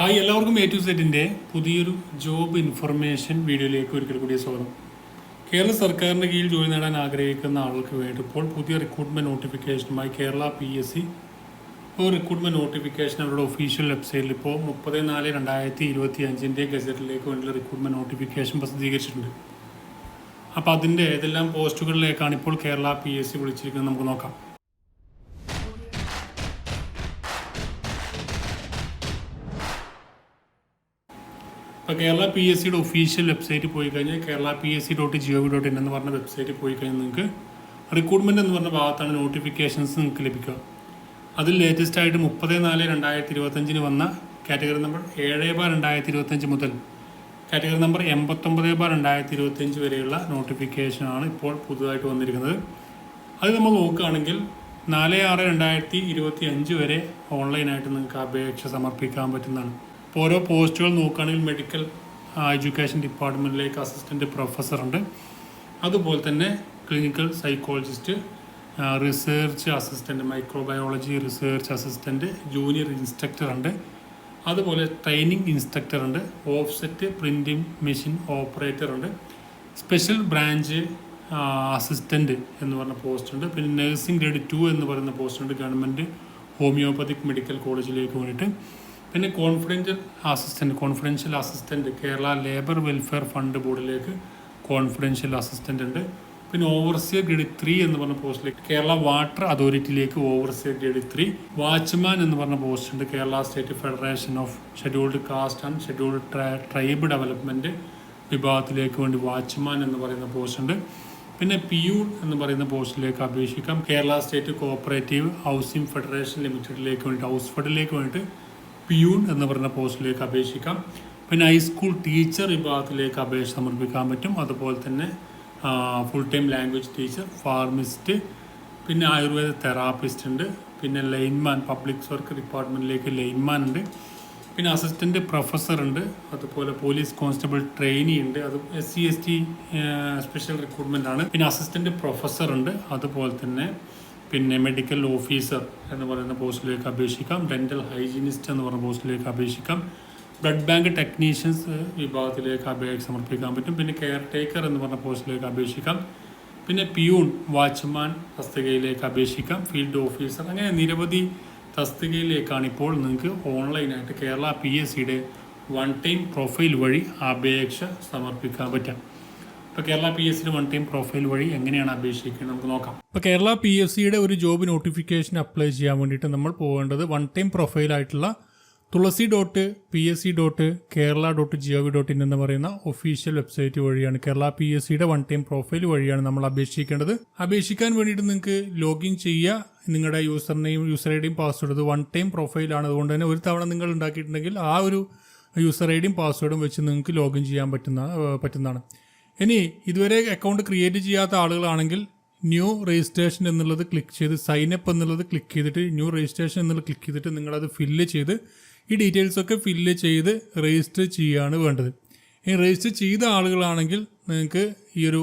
Hi എല്ലാവർക്കും A to സെറ്റിന്റെ പുതിയൊരു ജോബ് ഇൻഫർമേഷൻ വീഡിയോയിലേക്ക് ഒരിക്കൽ കൂടി സ്വാഗതം. കേരള സർക്കാരിന്റെ കീഴിൽ ജോലി നേടാൻ ആഗ്രഹിക്കുന്ന ആളുകൾക്ക് വേണ്ടി ഇപ്പോൾ പുതിയ റിക്രൂട്ട്മെന്റ് നോട്ടിഫിക്കേഷനുമായി കേരള പി എസ് സി ഒരു റിക്രൂട്ട്മെന്റ് നോട്ടിഫിക്കേഷൻ അവരുടെ ഒഫീഷ്യൽ വെബ്സൈറ്റിൽ ഇപ്പോൾ മുപ്പത് നാല് രണ്ടായിരത്തി ഇരുപത്തി അഞ്ചിന്റെ ഗസറ്റിലേക്ക് വേണ്ടിയുള്ള റിക്രൂട്ട്മെന്റ് നോട്ടിഫിക്കേഷൻ പ്രസിദ്ധീകരിച്ചിട്ടുണ്ട്. അപ്പോൾ അതിന്റെ ഏതെല്ലാം പോസ്റ്റുകളിലേക്കാണ് ഇപ്പോൾ കേരള പി എസ് സി വിളിച്ചിരിക്കുന്നത് നമുക്ക് നോക്കാം. ഇപ്പോൾ കേരള പി എസ് സിയുടെ ഒഫീഷ്യൽ വെബ്സൈറ്റിൽ പോയി കഴിഞ്ഞാൽ Kerala P S C dot G O V dot in എന്ന് പറഞ്ഞ വെബ്സൈറ്റിൽ പോയി കഴിഞ്ഞാൽ നിങ്ങൾക്ക് റിക്രൂട്ട്മെന്റ് എന്ന് പറഞ്ഞ ഭാഗത്താണ് നോട്ടിഫിക്കേഷൻസ് നിങ്ങൾക്ക് ലഭിക്കുക. അതിൽ ലേറ്റസ്റ്റ് ആയിട്ട് മുപ്പത് നാല് രണ്ടായിരത്തി ഇരുപത്തഞ്ചിന് വന്ന കാറ്റഗറി നമ്പർ ഏഴ് ബാർ രണ്ടായിരത്തി ഇരുപത്തഞ്ച് മുതൽ കാറ്റഗറി നമ്പർ എൺപത്തൊമ്പത് ബാർ രണ്ടായിരത്തി ഇരുപത്തഞ്ച് വരെയുള്ള നോട്ടിഫിക്കേഷനാണ് ഇപ്പോൾ പുതുതായിട്ട് വന്നിരിക്കുന്നത്. അത് നമ്മൾ നോക്കുകയാണെങ്കിൽ നാല് ആറ് രണ്ടായിരത്തി ഇരുപത്തി അഞ്ച് വരെ ഓൺലൈനായിട്ട് നിങ്ങൾക്ക് അപേക്ഷ സമർപ്പിക്കാൻ പറ്റുന്നതാണ്. ഇപ്പോൾ ഓരോ പോസ്റ്റുകൾ നോക്കുകയാണെങ്കിൽ മെഡിക്കൽ എഡ്യൂക്കേഷൻ ഡിപ്പാർട്ട്മെന്റിലേക്ക് അസിസ്റ്റന്റ് പ്രൊഫസറുണ്ട് അതുപോലെ തന്നെ clinical psychologist research assistant microbiology research assistant junior instructor ഉണ്ട്. അതുപോലെ ട്രെയിനിങ് ഇൻസ്ട്രക്ടർ ഉണ്ട്. ഓഫ്സെറ്റ് പ്രിന്റിംഗ് മെഷീൻ ഓപ്പറേറ്റർ ഉണ്ട്. സ്പെഷ്യൽ ബ്രാഞ്ച് അസിസ്റ്റന്റ് എന്ന് പറഞ്ഞ പോസ്റ്റ് ഉണ്ട്. പിന്നെ നഴ്സിംഗ് ഗ്രേഡ് ടു എന്ന് പറയുന്ന പോസ്റ്റ് ഉണ്ട്. ഗവൺമെന്റ് ഹോമിയോപ്പതിക് മെഡിക്കൽ കോളേജിലേക്ക് വേണ്ടിയിട്ട് പിന്നെ confidential assistant confidential assistant Kerala labour welfare fund ബോർഡിലേക്ക് കോൺഫിഡൻഷ്യൽ അസിസ്റ്റന്റ് ഉണ്ട്. പിന്നെ ഓവർസിയർ ഗ്രേഡ് ത്രീ എന്ന് പറഞ്ഞ പോസ്റ്റിലേക്ക് കേരള വാട്ടർ അതോറിറ്റിയിലേക്ക് ഓവർസിയർ ഗ്രേഡ് ത്രീ വാച്ച്മാൻ എന്ന് പറഞ്ഞ പോസ്റ്റ് ഉണ്ട്. Kerala state federation of scheduled caste and scheduled tribe development വിഭാഗത്തിലേക്ക് വേണ്ടി വാച്ച്മാൻ എന്ന് പറയുന്ന പോസ്റ്റ് ഉണ്ട്. പിന്നെ യു എന്ന് പറയുന്ന പോസ്റ്റിലേക്ക് അപേക്ഷിക്കാം. Kerala state cooperative housing federation ലിമിറ്റഡിലേക്ക് വേണ്ടി ഹൗസ് ഫെഡിലേക്ക് വേണ്ടിയിട്ട് പിയൂൺ എന്ന് പറയുന്ന പോസ്റ്റിലേക്ക് അപേക്ഷിക്കാം. പിന്നെ ഹൈസ്കൂൾ ടീച്ചർ വിഭാഗത്തിലേക്ക് അപേക്ഷ സമർപ്പിക്കാൻ പറ്റും. അതുപോലെ തന്നെ full time language teacher pharmacist പിന്നെ ആയുർവേദ തെറാപ്പിസ്റ്റ് ഉണ്ട്. പിന്നെ ലൈൻമാൻ പബ്ലിക് വർക്ക് ഡിപ്പാർട്ട്മെന്റിലേക്ക് ലൈൻമാൻ ഉണ്ട്. പിന്നെ അസിസ്റ്റന്റ് പ്രൊഫസർ ഉണ്ട്. അതുപോലെ പോലീസ് കോൺസ്റ്റബിൾ ട്രെയിനി ഉണ്ട്. അത് S C S T special recruitment ആണ്. പിന്നെ അസിസ്റ്റന്റ് പ്രൊഫസർ ഉണ്ട്. അതുപോലെ തന്നെ പിന്നെ മെഡിക്കൽ ഓഫീസർ എന്ന് പറയുന്ന പോസ്റ്റിലേക്ക് അപേക്ഷിക്കാം. ഡെന്റൽ ഹൈജീനിസ്റ്റ് എന്ന് പറയുന്ന പോസ്റ്റിലേക്ക് അപേക്ഷിക്കാം. ബ്ലഡ് ബാങ്ക് ടെക്നീഷ്യൻസ് വിഭാഗത്തിലേക്ക് അപേക്ഷ സമർപ്പിക്കാൻ പറ്റും. പിന്നെ കെയർ ടേക്കർ എന്ന് പറഞ്ഞ പോസ്റ്റിലേക്ക് അപേക്ഷിക്കാം. പിന്നെ പിയൂൺ വാച്ച്മാൻ തസ്തികയിലേക്ക് അപേക്ഷിക്കാം. ഫീൽഡ് ഓഫീസർ അങ്ങനെ നിരവധി തസ്തികയിലേക്കാണ് ഇപ്പോൾ നിങ്ങൾക്ക് ഓൺലൈനായിട്ട് കേരള പി എസ് സിയുടെ വൺ ടൈം പ്രൊഫൈൽ വഴി അപേക്ഷ സമർപ്പിക്കാൻ പറ്റാം ഇപ്പോൾ കേരള പി എസ് സിയുടെ വൺ ടൈം പ്രൊഫൈൽ വഴി എങ്ങനെയാണ് അപേക്ഷിക്കുന്നത് നമുക്ക് നോക്കാം. ഇപ്പോൾ കേരള പി എസ് സിയുടെ ഒരു ജോബ് നോട്ടിഫിക്കേഷൻ അപ്ലൈ ചെയ്യാൻ വേണ്ടിയിട്ട് നമ്മൾ പോകേണ്ടത് one time പ്രൊഫൈലായിട്ടുള്ള Thulasi dot P S C dot Kerala dot G O V dot in എന്ന് പറയുന്ന ഒഫീഷ്യൽ വെബ്സൈറ്റ് വഴിയാണ് കേരള പി എസ് സിയുടെ വൺ ടൈം പ്രൊഫൈൽ വഴിയാണ് നമ്മൾ അപേക്ഷിക്കേണ്ടത്. അപേക്ഷിക്കാൻ വേണ്ടിയിട്ട് നിങ്ങൾക്ക് ലോഗിൻ ചെയ്യുക നിങ്ങളുടെ യൂസർ നെയിം യൂസർ ഐ ഡിയും പാസ്വേഡ് വൺ ടൈം പ്രൊഫൈലാണ് അതുകൊണ്ട് തന്നെ ഒരു തവണ നിങ്ങൾ ഉണ്ടാക്കിയിട്ടുണ്ടെങ്കിൽ ആ ഒരു യൂസർ ഐ ഡിയും പാസ്വേഡും വെച്ച് നിങ്ങൾക്ക് ലോഗിൻ ചെയ്യാൻ പറ്റുന്ന പറ്റുന്നതാണ്. ഇനി ഇതുവരെ അക്കൗണ്ട് ക്രിയേറ്റ് ചെയ്യാത്ത ആളുകളാണെങ്കിൽ ന്യൂ രജിസ്ട്രേഷൻ എന്നുള്ളത് ക്ലിക്ക് ചെയ്ത് സൈൻ അപ്പ് എന്നുള്ളത് ക്ലിക്ക് ചെയ്തിട്ട് ന്യൂ രജിസ്ട്രേഷൻ എന്നുള്ളത് ക്ലിക്ക് ചെയ്തിട്ട് നിങ്ങളത് ഫില്ല് ചെയ്ത് ഈ ഡീറ്റെയിൽസ് ഒക്കെ ഫില്ല് ചെയ്ത് രജിസ്റ്റർ ചെയ്യുകയാണ് വേണ്ടത്. ഈ രജിസ്റ്റർ ചെയ്ത ആളുകളാണെങ്കിൽ നിങ്ങൾക്ക് ഈ ഒരു